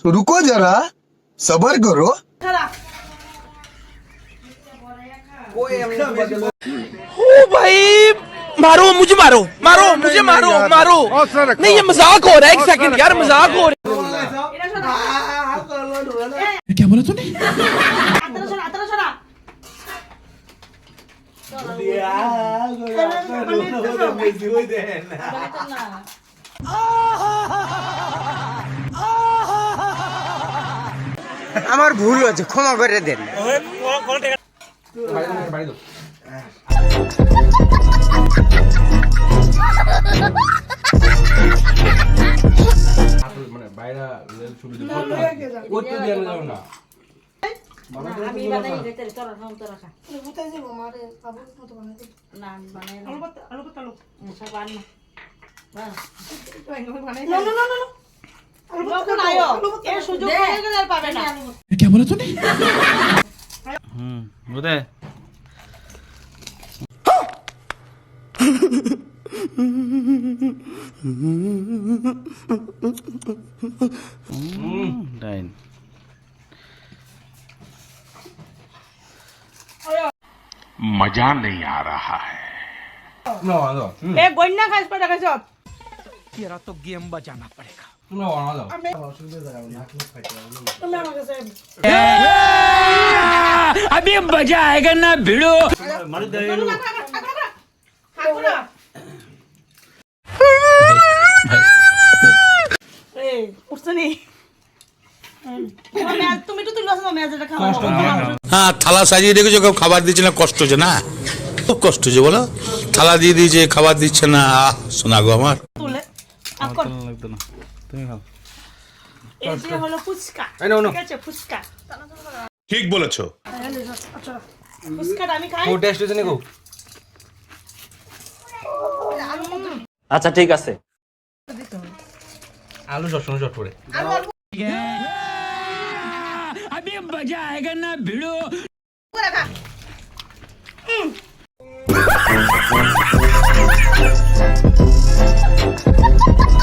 तो रुको जरा सबर करो। ओ भाई मारो मुझे मारो मारो मुझे मारो मारो। नहीं ये मज़ाक हो रहा है एक सेकंड यार मज़ाक हो रहा है। क्या बोला तूने? আমার ভুল হচ্ছে ক্ষমা করে দেন। মানে না আমি বানাই রে তোর তোর খা কোথায় যাব মারে? বাবুর মতো বানাই না আমি বানাই না আলু পাতা আলু পাতা আলু সব আন না বানাই না না না না আলু পাতা লোক নাই এর সুযোগ হয়ে গেলে আর পাবে না क्या बोला तूने বুঝে ডাইন मजा नहीं आ रहा है না না এ গন্যা খাইছ পড়া খাইছ तेरा तो गेम बजाना पड़ेगा না না দাও তুমি আমার কাছে अभी मजा आएगा ना भिड़ो খাবো না এই উঠছে নি তোমার মেয়াজ- তুমি তো তুলে আসো মেয়াজটা খাওয়া হ্যাঁ থালা সাজিয়ে রেখেছো কেউ খাবার দিচ্ছে না কষ্ট হচ্ছে না খুব কষ্ট যে বলো। থালা দিয়ে দিয়েছে খাবার দিচ্ছে না আহ শোনা গো আমার। ঠিক বলেছ। আমি টেস্ট হয়েছে আচ্ছা ঠিক আছে। আলু করে। আমি মজা আয়েগা না ভিড়ো। Thank you.